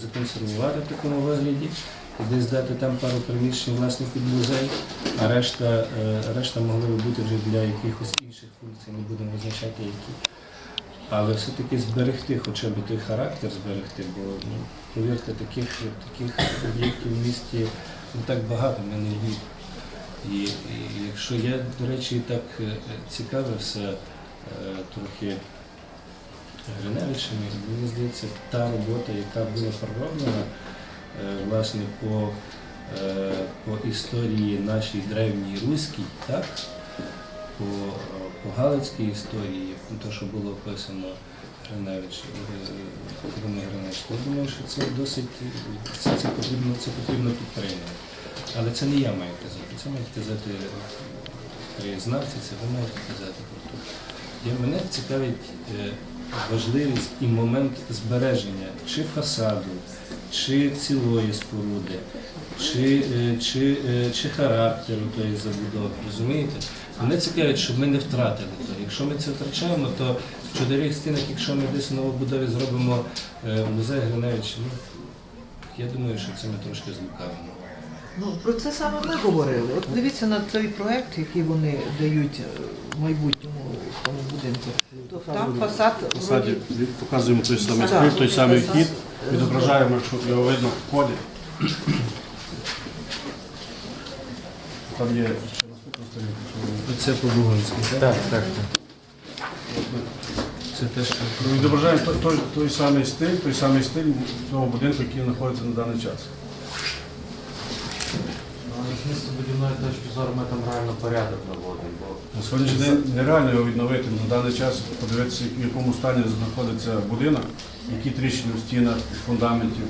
законсервувати в такому вигляді десь дати там пару приміщень власне під музей, а решта, е, решта могли би бути вже для якихось інших функцій, не будемо визначати які. Але все-таки зберегти хоча б той характер зберегти, бо ну, повірте, таких, таких об'єктів в місті не так багато, ми не Львів. І, і якщо я, до речі, так е, цікавився е, трохи Гриневичами, мені здається, та робота, яка була пророблена е, власне по, е, по історії нашій древній руській, так? по, по Галицькій історії, те, що було описано Гриневич, е, Гриневич, я думаю, що це досить це, це, потрібно, це потрібно підтримувати. Але це не я маю казати, це мають казати краєзнавці, це ви маєте казати про те. Мене цікавить важливість і момент збереження чи фасаду, чи цілої споруди, чи, е, чи, е, чи характеру тої забудови. Розумієте? Мене цікавить, щоб ми не втратили то. Якщо ми це втрачаємо, то в чотирьох стінах, якщо ми десь в новобудові зробимо е, музей Гриневича, ну, я думаю, що це ми трошки злукавимо. Ну, про це саме ми говорили. От дивіться на той проект, який вони дають е, в майбутньому тому будинку. То там фасад Фасаді вроді, показуємо той самий стиль, той самий Фасад. вхід, відображаємо, що його видно в вході. Там є ще наступна сторінка, Це по-бугонськи, так? Так, так. Це те, що відображаємо той, той, той самий стиль, той самий стиль того будинку, який знаходиться на даний час. Ну, містобудівної точки зору ми там реально порядок наводимо, бо На сьогоднішній день нереально його відновити на даний час, подивитися, в якому стані знаходиться будинок, які тріщини в стінах, фундаментів.